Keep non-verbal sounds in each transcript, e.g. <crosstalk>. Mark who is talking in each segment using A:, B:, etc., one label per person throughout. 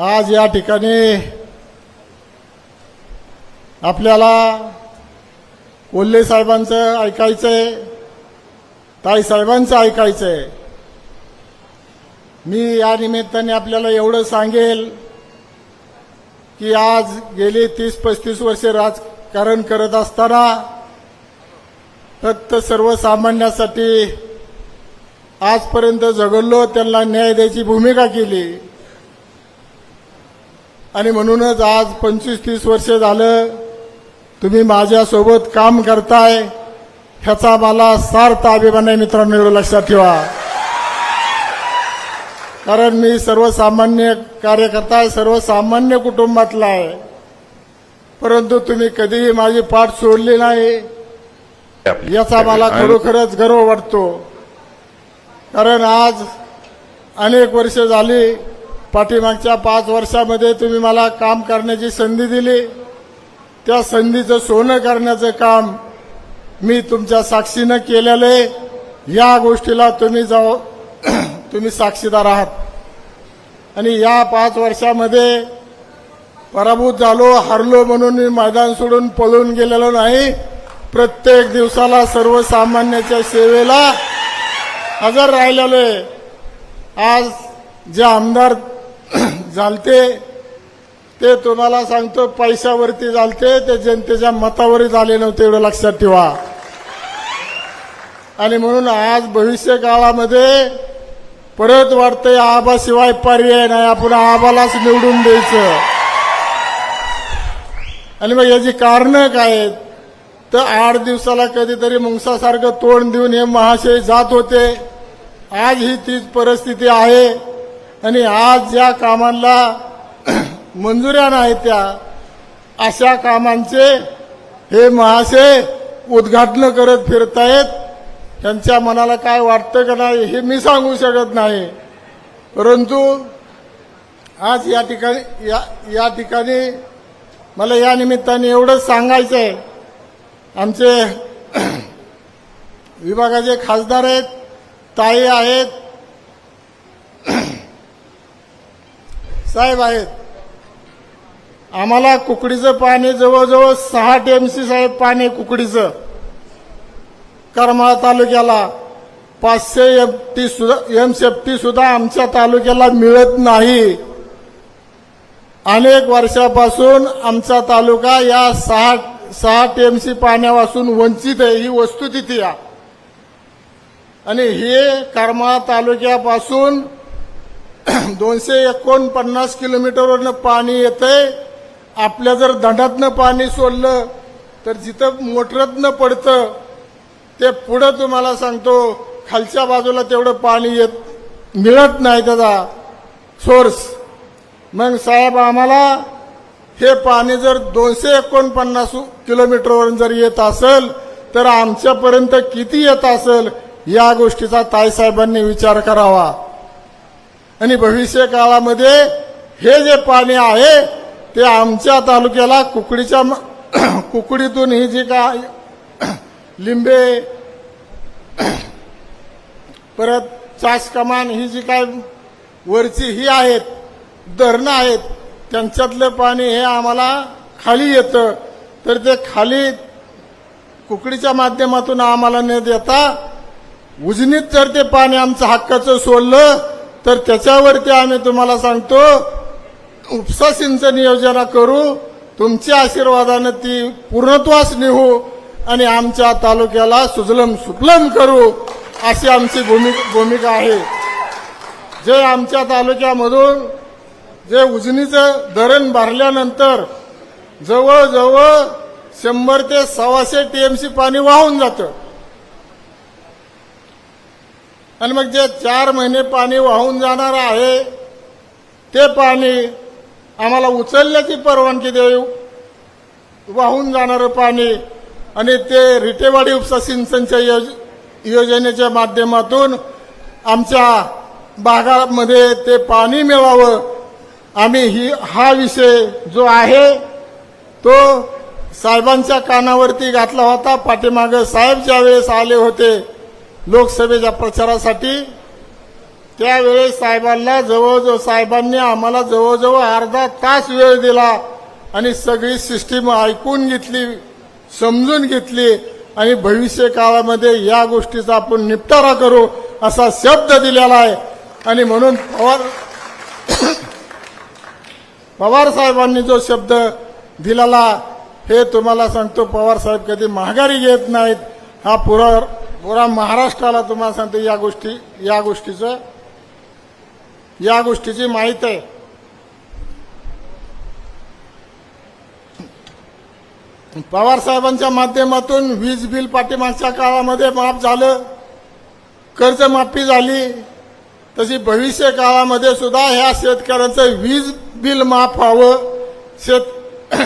A: आज या ठिकाणी आपल्याला कोल्हे साहेबांचं ऐकायचंय ताई साहेबांचं ऐकायचंय. मी या निमित्ताने आपल्याला एवढं सांगेल की आज गेली तीस पस्तीस वर्षे राजकारण करत असताना फक्त सर्वसामान्यासाठी आजपर्यंत झगडलो त्यांना न्याय द्यायची भूमिका केली. आणि म्हणूनच आज पंचवीस तीस वर्ष झालं तुम्ही माझ्यासोबत काम करताय ह्याचा मला सार्थ अभिमान आहे मित्रांनो लक्षात ठेवा. कारण मी सर्वसामान्य कार्यकर्ता आहे सर्वसामान्य कुटुंबातला आहे. परंतु तुम्ही कधीही माझी पाठ सोडली नाही याचा मला खरोखरच गर्व वाटतो. कारण आज अनेक वर्ष झाली पाठीमागच्या पाच वर्षामध्ये तुम्ही मला काम करण्याची संधी दिली. त्या संधीचं सोनं करण्याचं काम मी तुमच्या साक्षीनं केलेलं आहे. या गोष्टीला तुम्ही जाऊ <clears throat> तुम्ही साक्षीदार आहात. आणि या पाच वर्षामध्ये पराभूत झालो हरलो म्हणून मी मैदान सोडून पळून गेलेलो नाही. प्रत्येक दिवसाला सर्वसामान्याच्या सेवेला हजर राहिलेलो आहे. आज जे आमदार झालते ते तुम्हाला सांगतो पैशावरती झालते ते जनतेच्या मतावरही झाले नव्हते एवढं लक्षात ठेवा. आणि म्हणून आज भविष्य काळामध्ये परत वाटतंय आबाशिवाय पर्याय नाही आपण आबालाच निवडून द्यायचं. आणि मग याची कारणं काय आहेत? तर आठ दिवसाला कधीतरी मुंगसासारखं तोंड देऊन हे महाशय जात होते. आज ही तीच परिस्थिती आहे. आणि आज ज्या कामांना मंजुऱ्या नाही त्या अशा कामांचे हे महाशय उद्घाटन करत फिरतायत. त्यांच्या मनाला काय वाटतं का नाही हे मी सांगू शकत नाही. परंतु आज या ठिकाणी या या ठिकाणी मला या निमित्ताने एवढंच सांगायचं आहे आमचे विभागाचे खासदार आहेत ताई आहेत साहेब आहेत. आम्हाला कुकडीचं पाणी जवळजवळ सहा टीएमसी साहेब पाणी कुकडीचं. करमाळा तालुक्याला पाचशे एम टी सुद्धा एम सेफ्टी सुद्धा आमच्या तालुक्याला मिळत नाही. अनेक वर्षापासून आमचा तालुका या सहा सहा टीएमसी पाण्यापासून वंचित आहे ही वस्तुस्थिती आहे. आणि हे करमाळा तालुक्यापासून <clears throat> दोनशे एकोणपन्नास किलोमीटरवरनं पाणी येतंय. आपल्या जर दंडातनं पाणी सोडलं तर जिथं मोटरातनं पडतं ते पुढं तुम्हाला सांगतो खालच्या बाजूला तेवढं पाणी येत मिळत नाही त्याचा सोर्स मग साहेब आम्हाला हे पाणी जर दोनशे एकोणपन्नास किलोमीटरवरून जर येत असेल तर आमच्यापर्यंत किती येत असेल या गोष्टीचा ताईसाहेबांनी विचार करावा. आणि भविष्य काळामध्ये हे जे पाणी आहे ते आमच्या तालुक्याला कुकडीच्या म- <clears throat> कुकडीतून ही जी काय <clears throat> लिंबे <clears throat> परत चास कमान ही जी काय वरची ही आहेत धरणं आहेत त्यांच्यातलं पाणी हे आम्हाला खाली येतं. तर ते खाली कुकडीच्या माध्यमातून आम्हाला न देता उजनीत जर ते पाणी आमचं हक्काचं सोडलं तर त्याच्यावरती आम्ही तुम्हाला सांगतो उपसा सिंचन योजना करू तुमच्या आशीर्वादानं ती पूर्णत्वास नेऊ आणि आमच्या तालुक्याला सुजलम सुफलम करू अशी आमची भूमि भूमिका आहे. जे आमच्या तालुक्यामधून जे उजनीचं धरण भरल्यानंतर जवळजवळ शंभर ते सव्वाशे टीएमसी पाणी वाहून जातं. आणि मग जे चार महिने पाणी वाहून जाणार आहे ते पाणी आम्हाला उचलण्याची परवानगी देऊ. वाहून जाणारं पाणी आणि ते रिटेवाडी उपसा सिंचनच्या योज योजनेच्या माध्यमातून आमच्या भागामध्ये ते पाणी मिळावं. आम्ही ही हा विषय जो आहे तो साहेबांच्या कानावरती घातला होता. पाठीमागं साहेब ज्यावेळेस आले होते लोकसभेच्या प्रचारासाठी त्यावेळेस साहेबांना जवळजवळ साहेबांनी आम्हाला जवळजवळ अर्धा तास वेळ दिला आणि सगळी सिस्टीम ऐकून घेतली समजून घेतली आणि भविष्य काळामध्ये या गोष्टीचा आपण निपटारा करू असा शब्द दिलेला आहे. आणि म्हणून पवार पवार साहेबांनी जो शब्द दिलेला हे तुम्हाला सांगतो पवार साहेब कधी माघारी घेत नाहीत. हा पुरा पुरा महाराष्ट्राला तुम्हाला सांगतो या गोष्टी या गोष्टीचं. या गोष्टीची माहीत आहे. पवार साहेबांच्या माध्यमातून वीज बिल पाठीमागच्या काळामध्ये माफ झालं कर्जमाफी झाली. तशी भविष्य काळामध्ये सुद्धा ह्या शेतकऱ्यांचं वीज बिल माफ व्हावं. शेत <clears throat>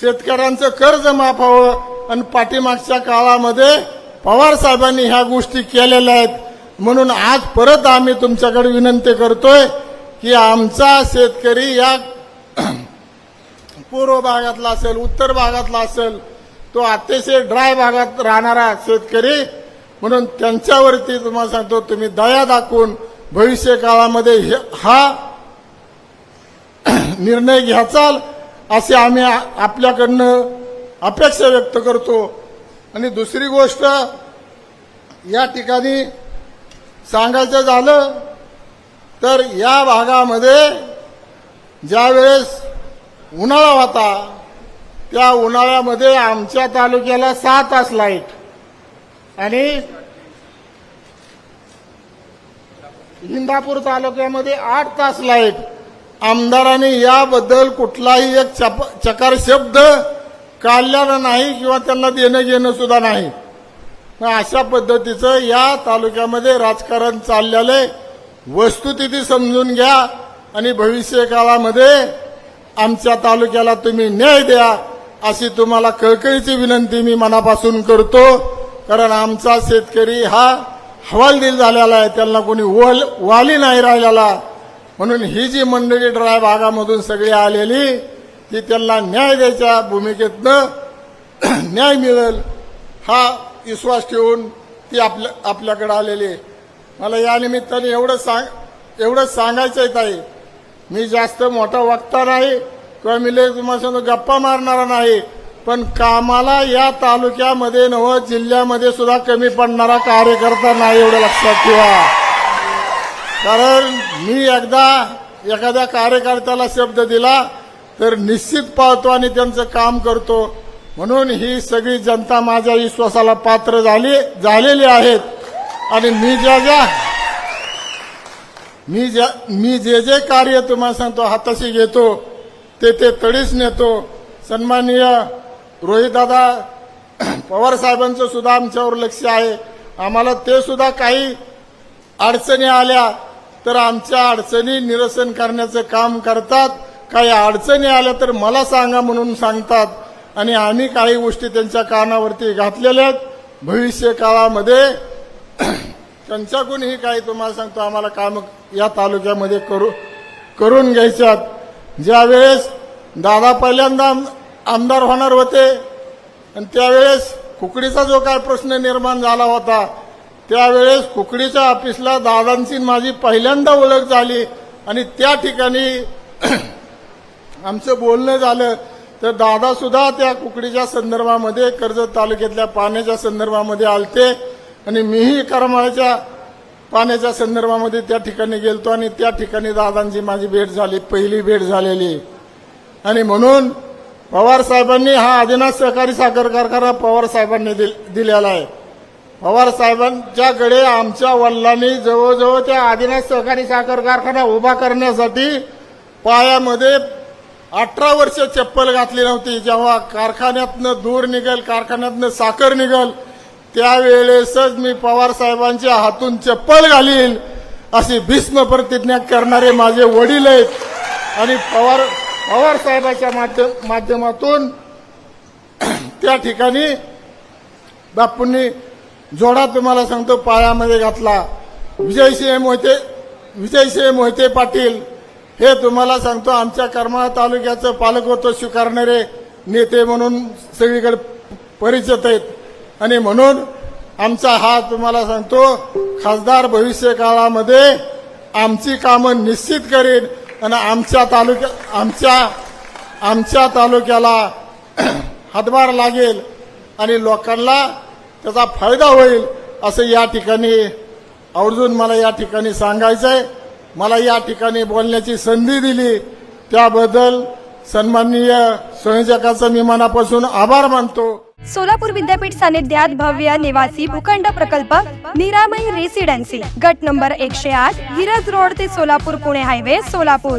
A: शेतकऱ्यांचं कर्ज माफ व्हावं. आणि पाठीमागच्या काळामध्ये पवार साहेबांनी ह्या गोष्टी केलेल्या आहेत. म्हणून आज परत आम्ही तुमच्याकडे विनंती करतोय की आमचा शेतकरी या <clears throat> पूर्व भागातला असेल उत्तर भागातला असेल तो अतिशय ड्राय भागात राहणारा शेतकरी. म्हणून त्यांच्यावरती तुम्हाला सांगतो तुम्ही दया दाखवून भविष्य काळामध्ये हे- हा <clears throat> निर्णय घ्याचाल असे आम्ही आपल्याकडनं अपेक्षा व्यक्त करतो. आणि दुसरी गोष्ट या ठिकाणी सांगायचं झालं तर या भागामध्ये ज्यावेळेस उन्हाळा होता त्या उन्हाळ्यामध्ये आमच्या तालुक्याला सहा तास लाइट. आणि इंदापूर तालुक्यामध्ये आठ तास लाइट. आमदारांनी याबद्दल कुठलाही एक चप चकार शब्द काढलेलं नाही किंवा त्यांना देणं घेणं सुद्धा नाही. मग अशा पद्धतीचं या तालुक्यामध्ये राजकारण चाललेलं आहे. वस्तुस्थिती समजून घ्या आणि भविष्य काळामध्ये आमच्या तालुक्याला तुम्ही न्याय द्या अशी तुम्हाला कळकळीची विनंती मी मनापासून करतो. कारण आमचा शेतकरी हा हवालदिल झालेला आहे. त्यांना कोणी वल वाली नाही राहिलेला. म्हणून ही जी मंडळी ड्राय भागामधून सगळी आलेली की त्यांना न्याय द्यायच्या भूमिकेतनं <clears throat> न्याय मिळेल हा विश्वास ठेवून ती आपल्या आपल्याकडे आलेली आहे. मला या निमित्ताने एवढं सांग एवढं सांगायचं आहे ताई मी जास्त मोठा वक्ता नाही किंवा मी लय तुम्हाला गप्पा मारणारा नाही पण कामाला या तालुक्यामध्ये नव जिल्ह्यामध्ये सुद्धा कमी पडणारा कार्यकर्ता नाही एवढं लक्षात ठेवा कारण मी एकदा एखाद्या कार्यकर्त्याला शब्द दिला तर निश्चित पाहतो आणि त्यांचं काम करतो. म्हणून ही सगळी जनता माझ्या विश्वासाला पात्र झाली झालेली आहेत. आणि मी ज्या ज्या मी ज्या मी जे जे कार्य तुम्हाला सांगतो हाताशी घेतो ते ते तडीच नेतो. सन्माननीय रोहितदादा पवार साहेबांचं सुद्धा आमच्यावर लक्ष आहे. आम्हाला ते सुद्धा काही अडचणी आल्या तर आमच्या अडचणी निरसन करण्याचं काम करतात. काही अडचणी आल्या तर मला सांगा म्हणून सांगतात. आणि आम्ही काही गोष्टी त्यांच्या कानावरती घातलेल्या आहेत. भविष्य काळामध्ये <clears throat> त्यांच्याकडूनही काही तुम्हाला सांगतो. आम्हाला काम या तालुक्यामध्ये करू करून घ्यायच्यात ज्यावेळेस दादा पहिल्यांदा आमदार होणार होते आणि त्यावेळेस कुकडीचा जो काय प्रश्न निर्माण झाला होता त्यावेळेस कुकडीच्या ऑफिसला दादांची माझी पहिल्यांदा ओळख झाली. आणि त्या ठिकाणी <clears throat> आमचं बोलणं झालं तर दादा सुद्धा त्या कुकडीच्या संदर्भामध्ये कर्जत तालुक्यातल्या पाण्याच्या संदर्भामध्ये आलते आणि मीही करमाळ्याच्या पाण्याच्या संदर्भामध्ये त्या ठिकाणी गेलतो आणि त्या ठिकाणी दादांची माझी भेट झाली पहिली भेट झालेली. आणि म्हणून पवार साहेबांनी हा आदिनाथ सहकारी साखर कारखाना पवार साहेबांनी दिल- दिलेला आहे. पवार साहेबांच्याकडे आमच्या वडिलांनी जवळजवळ त्या आदिनाथ सहकारी साखर कारखाना उभा करण्यासाठी पायामध्ये अठरा वर्ष चप्पल घातली नव्हती. जेव्हा कारखान्यातनं दूर निघल कारखान्यातनं साखर निघल त्यावेळेसच मी पवार साहेबांच्या हातून चप्पल घालील अशी भीष्म प्रतिज्ञा करणारे माझे वडील आहेत. आणि पवार पवार साहेबाच्या माध्यम माध्यमातून त्या ठिकाणी बापूंनी जोडा तुम्हाला सांगतो पायामध्ये घातला. विजयसिंह मोहिते विजयसिंह मोहिते पाटील. हे तुम्हाला सांगतो आमच्या करमाळा तालुक्याचं पालकत्व स्वीकारणारे नेते म्हणून सगळीकडे परिचित आहेत. आणि म्हणून आमचा हा तुम्हाला सांगतो खासदार भविष्य काळामध्ये आमची कामं निश्चित करेन आणि आमच्या तालुक्या आमच्या आमच्या तालुक्याला <clears throat> हातभार लागेल आणि लोकांना त्याचा फायदा होईल असं या ठिकाणी आवर्जून मला या ठिकाणी सांगायचं आहे मला या ठिकाणी बोलण्याची संधी दिली. त्याबद्दल सन्माननीय संयोजकाचा मी मनापासून आभार मानतो.
B: सोलापूर विद्यापीठ सानिध्यात भव्य निवासी भूखंड प्रकल्प निरामय रेसिडेन्सी गट नंबर एकशे आठ हिरज रोड ते सोलापूर पुणे हायवे सोलापूर.